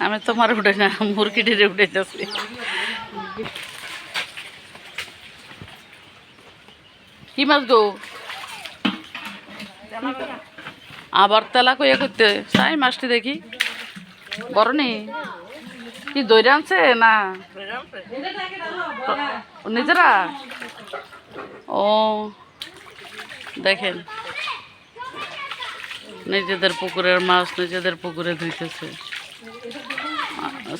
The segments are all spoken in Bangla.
আমি তোমার উঠে না মুরগিটিরে উঠেছি কি মাছ গো আবার তেলা কইয়া করতে চাই মাছটি দেখি বড় নেই কি দইরে আনছে না নিজেরা ও দেখেন নিজেদের পুকুরের মাছ নিজেদের পুকুরে ধুইতেছে।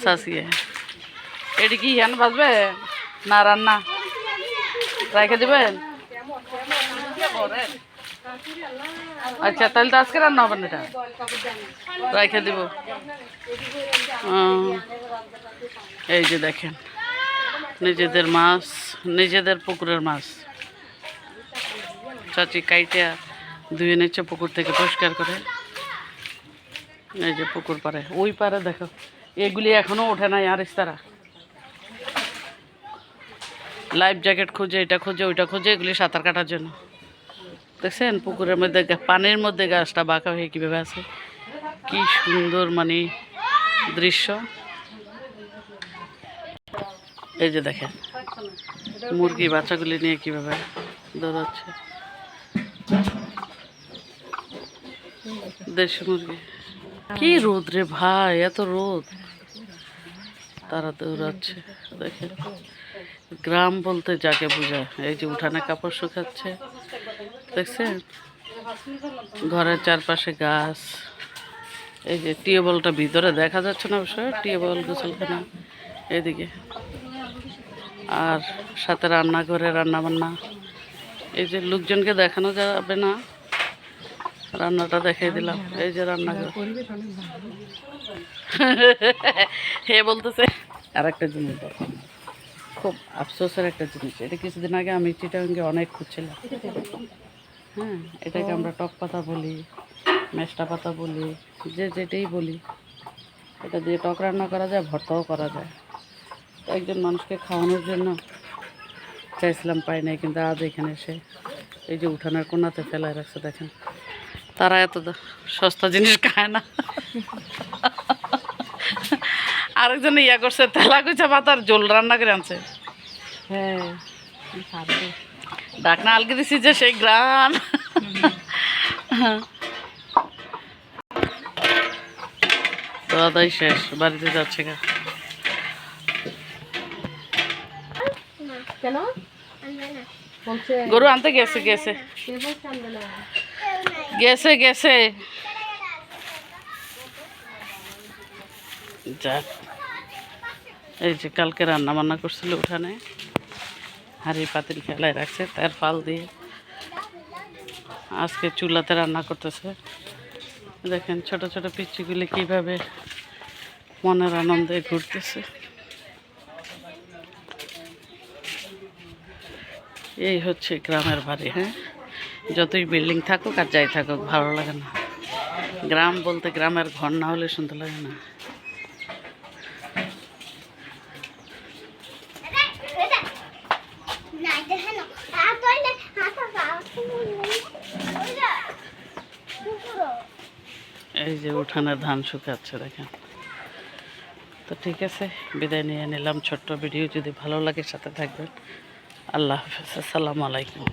শাসিয়ে এটি কি হেন বাজবে? না, রান্না? রেখে দেবেন আচ্ছা তাহলে তো আজকে রান্না হবে না এটা? রেখে দিব। এই যে দেখেন, নিজেদের মাছ, নিজেদের পুকুরের মাছ। চাচি কাইটা ধুয়ে নিচ্ছে পুকুর থেকে পরিষ্কার করে। এই যে পুকুর পারে ওই পারে দেখো, এগুলি এখনও ওঠে নাই আর তারা লাইফ জ্যাকেট খুঁজে, এটা খুঁজে, ওইটা খুঁজে, এগুলি সাঁতার কাটার জন্য। দেখছেন? পুকুরের মধ্যে পানির মধ্যে গাছটা বাঁকা হয়ে কীভাবে আছে? কি সুন্দর মানে দৃশ্য। এই যে দেখেন, মুরগি বাচ্চাগুলি নিয়ে কীভাবে দৌড়াচ্ছে। দেশি মুরগি। কি রোদ রে ভাই, এত রোদ। তারা দৌড়াচ্ছে দেখেন। গ্রাম বলতে যাকে বোঝায়, এই যে উঠানে কাপড় শুকাচ্ছে, দেখছেন? ঘরের চারপাশে গাছ। এই যে টিউবওয়েলটা ভিতরে দেখা যাচ্ছে না অবশ্য, টিউবওয়েল গোসলখানা এদিকে। আর সাথে রান্নাঘরে রান্না বান্না এই যে লোকজনকে দেখানো যাবে না। রান্নাটা দেখাই দিলাম। এই যে রান্না হে বলতেছে আর একটা জিনিস খুব আফসোসের একটা জিনিস। এটা কিছুদিন আগে আমি চিটাঙ্গে অনেক খুঁজছিলাম। হ্যাঁ এটাকে আমরা টক পাতা বলি মেষ্টা পাতা বলি যে যেটাই বলি। এটা দিয়ে টক রান্না করা যায় ভর্তাও করা যায়। তো একজন মানুষকে খাওয়ানোর জন্য চাইছিলাম পাই নাই কিন্তু আজ এখানে এসে এই যে উঠানের কোনাতে ফেলায় রাখছে দেখেন। তারা এত সস্তা জিনিস খায় না। আরেকজন ইয়া করছে তেলা কুচা পাতার জোল রান্না করে আনছে। হ্যাঁ ডাকনা আলগে দিছি যে সেই গ্রাম দাদাই শেষ বাড়িতে যাচ্ছে গা। কেন? গরু আনতে গেছে গেছে। বলছে আনবে না গেছে গেছে। যাক, এই যে কালকে রান্না বান্না করছিল উঠানে, হাঁড়ি পাতিল ফেলায় রাখছে, তার ফাল দিয়ে আজকে চুলাতে রান্না করতেছে। দেখেন ছোট ছোট পিচ্ছিগুলি কীভাবে মনের আনন্দে ঘুরতেছে। এই হচ্ছে গ্রামের বাড়ি হ্যাঁ? যতই বিল্ডিং থাকুক আর যাই থাকুক, ভালো লাগে না। গ্রাম বলতে গ্রামের ঘর না হলে সুন্দর লাগে না। এই যে উঠানে ধান শুকাচ্ছে, দেখেন। তো ঠিক আছে, বিদায় নিয়ে নিলাম ছোট্ট ভিডিও। যদি ভালো লাগে সাথে থাকবেন। আল্লাহ হাফেজ, আসসালামু আলাইকুম।